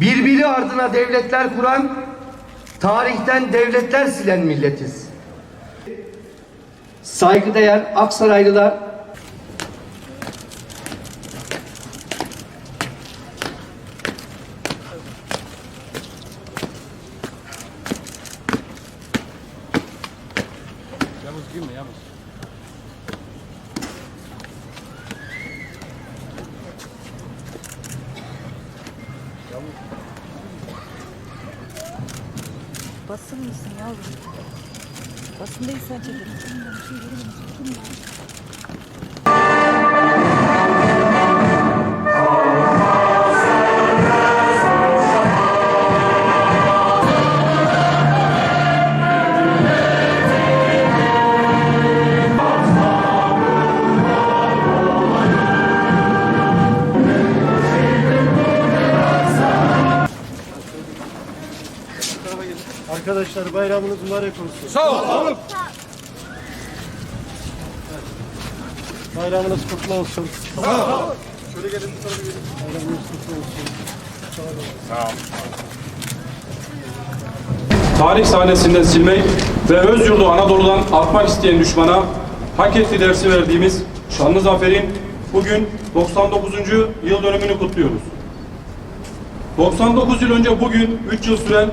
Birbiri ardına devletler kuran, tarihten devletler silen milletiz. Saygıdeğer Aksaraylılar, Basın mısın yavrum? Basın değilsen çekelim. Arkadaşlar bayramınız mübarek olsun. Sağ olun. Bayramınız kutlu olsun. Sağ olun. Şöyle gelin. Bayramınız kutlu olsun. tarih sahnesinden silmek ve öz yurdu Anadolu'dan atmak isteyen düşmana hak etti dersi verdiğimiz şanlı zaferin bugün 99. yıl dönümünü kutluyoruz. 99 yıl önce bugün 3 yıl süren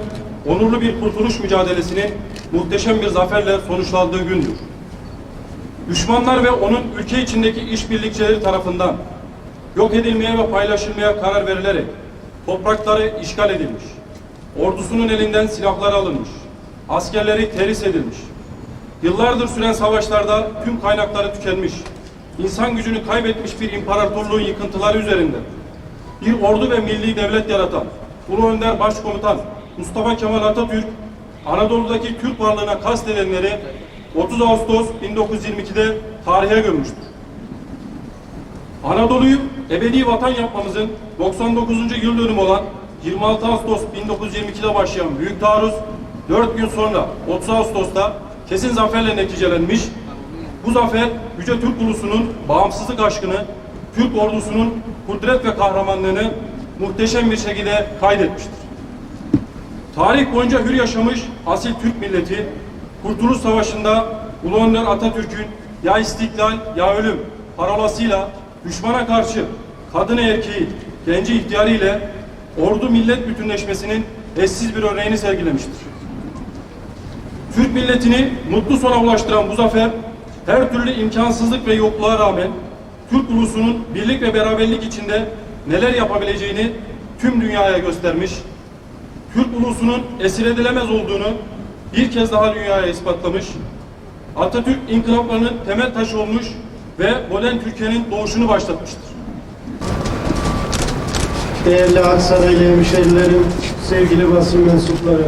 onurlu bir kurtuluş mücadelesinin muhteşem bir zaferle sonuçlandığı gündür. Düşmanlar ve onun ülke içindeki işbirlikçileri tarafından yok edilmeye ve paylaşılmaya karar verilerek toprakları işgal edilmiş, ordusunun elinden silahlar alınmış, askerleri terhis edilmiş, yıllardır süren savaşlarda tüm kaynakları tükenmiş, insan gücünü kaybetmiş bir imparatorluğun yıkıntıları üzerinde bir ordu ve milli devlet yaratan Ulu Önder Başkomutan Mustafa Kemal Atatürk Anadolu'daki Türk varlığına kastedenleri 30 Ağustos 1922'de tarihe gömmüştür. Anadolu'yu ebedi vatan yapmamızın 99. yıl dönümü olan 26 Ağustos 1922'de başlayan Büyük Taarruz 4 gün sonra 30 Ağustos'ta kesin zaferle neticelenmiş. Bu zafer Yüce Türk ulusunun bağımsızlık aşkını, Türk ordusunun kudret ve kahramanlığını muhteşem bir şekilde kaydetmiştir. Tarih boyunca hür yaşamış asil Türk milleti, Kurtuluş Savaşı'nda Ulu Önder Atatürk'ün ya istiklal ya ölüm parolasıyla düşmana karşı kadın erkeği, genci ihtiyarı ordu millet bütünleşmesinin eşsiz bir örneğini sergilemiştir. Türk milletini mutlu sona ulaştıran bu zafer, her türlü imkansızlık ve yokluğa rağmen Türk ulusunun birlik ve beraberlik içinde neler yapabileceğini tüm dünyaya göstermiş, Türk ulusunun esir edilemez olduğunu bir kez daha dünyaya ispatlamış, Atatürk inkılaplarının temel taşı olmuş ve modern Türkiye'nin doğuşunu başlatmıştır. Değerli Aksaraylı hemşerilerim, sevgili basın mensupları.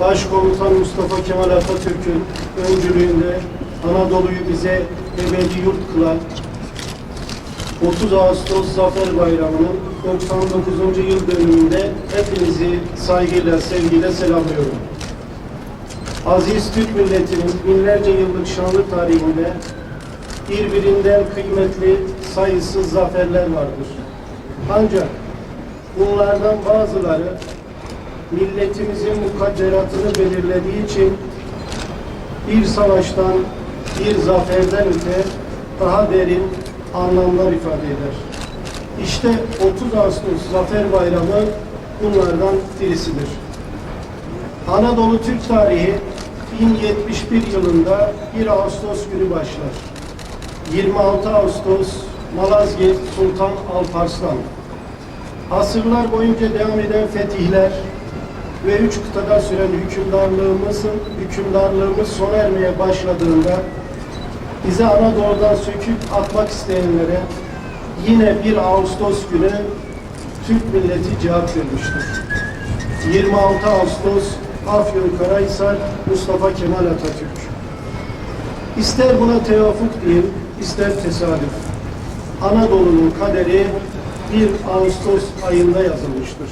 Başkomutan Mustafa Kemal Atatürk'ün öncülüğünde Anadolu'yu bize ebedi yurt kılan 30 Ağustos Zafer Bayramı'nın 99. yıl dönümünde hepinizi saygıyla, sevgiyle selamlıyorum. Aziz Türk milletinin binlerce yıllık şanlı tarihinde birbirinden kıymetli sayısız zaferler vardır. Ancak bunlardan bazıları milletimizin mukadderatını belirlediği için bir savaştan, bir zaferden öte daha derin anlamlar ifade eder. İşte 30 Ağustos Zafer Bayramı bunlardan birisidir. Anadolu Türk tarihi 1071 yılında 1 Ağustos günü başlar. 26 Ağustos Malazgirt Sultan Alparslan. Asırlar boyunca devam eden fetihler ve üç kıtada süren hükümdarlığımızın hükümdarlığımız sona ermeye başladığında bize Anadolu'dan söküp atmak isteyenlere yine 1 Ağustos günü Türk milleti cevap vermiştir. 26 Ağustos Afyonkarahisar Mustafa Kemal Atatürk. İster buna tevafuk diyeyim, ister tesadüf. Anadolu'nun kaderi 1 Ağustos ayında yazılmıştır.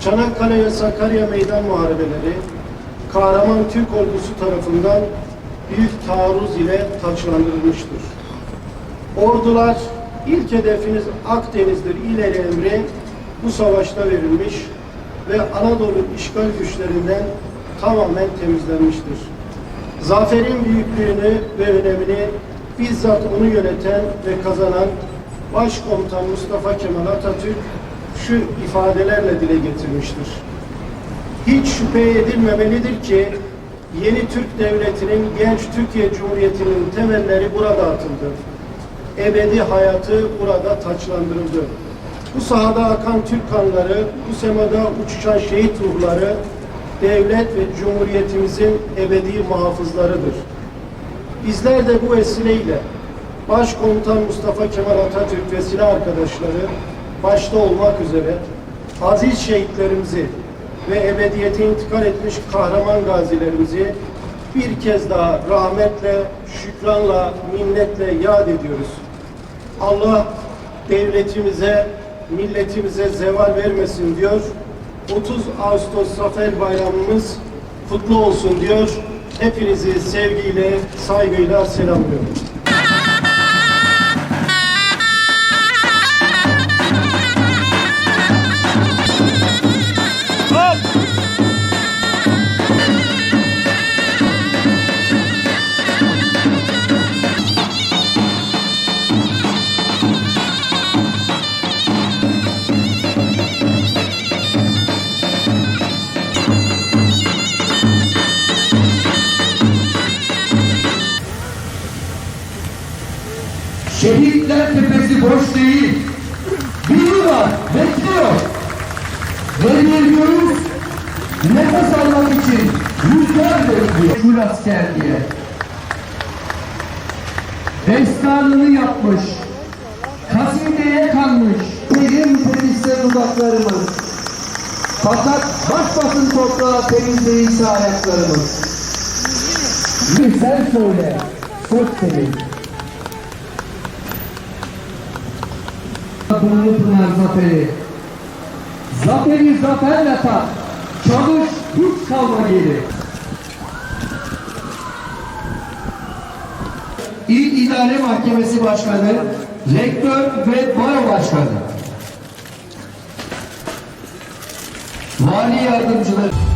Çanakkale ve Sakarya meydan muharebeleri kahraman Türk ordusu tarafından büyük taarruz ile taçlandırılmıştır. Ordular ilk hedefiniz Akdeniz'dir ileri emri bu savaşta verilmiş ve Anadolu işgal güçlerinden tamamen temizlenmiştir. Zaferin büyüklüğünü ve önemini bizzat onu yöneten ve kazanan Başkomutan Mustafa Kemal Atatürk şu ifadelerle dile getirmiştir. Hiç şüphe edilmemelidir ki yeni Türk Devleti'nin genç Türkiye Cumhuriyeti'nin temelleri burada atıldı. Ebedi hayatı burada taçlandırıldı. Bu sahada akan Türk kanları, bu semada uçuşan şehit ruhları devlet ve cumhuriyetimizin ebedi muhafızlarıdır. Bizler de bu vesileyle Başkomutan Mustafa Kemal Atatürk ve silah arkadaşları başta olmak üzere aziz şehitlerimizi ve ebediyete intikal etmiş kahraman gazilerimizi bir kez daha rahmetle, şükranla, minnetle yad ediyoruz. Allah devletimize, milletimize zeval vermesin diyor. 30 Ağustos Zafer Bayramımız kutlu olsun diyor. Hepinizi sevgiyle, saygıyla selamlıyorum. Boş değil. Biri var, bekliyor. Ve bir göğüs nefes almak için rüzgar bekliyor. Kul asker diye. Destanını yapmış. Kasideye kanmış. Bizim temizse dudaklarımız. Fakat başbasın toprağa temiz değilse ayaklarımız. Bir sen söyle, söz senin. Pınar Zaferi. Zaferi zaferle tat. Çalış hiç kalma geri. İl İdare Mahkemesi Başkanı, Rektör ve Baro Başkanı. Vali Yardımcıları.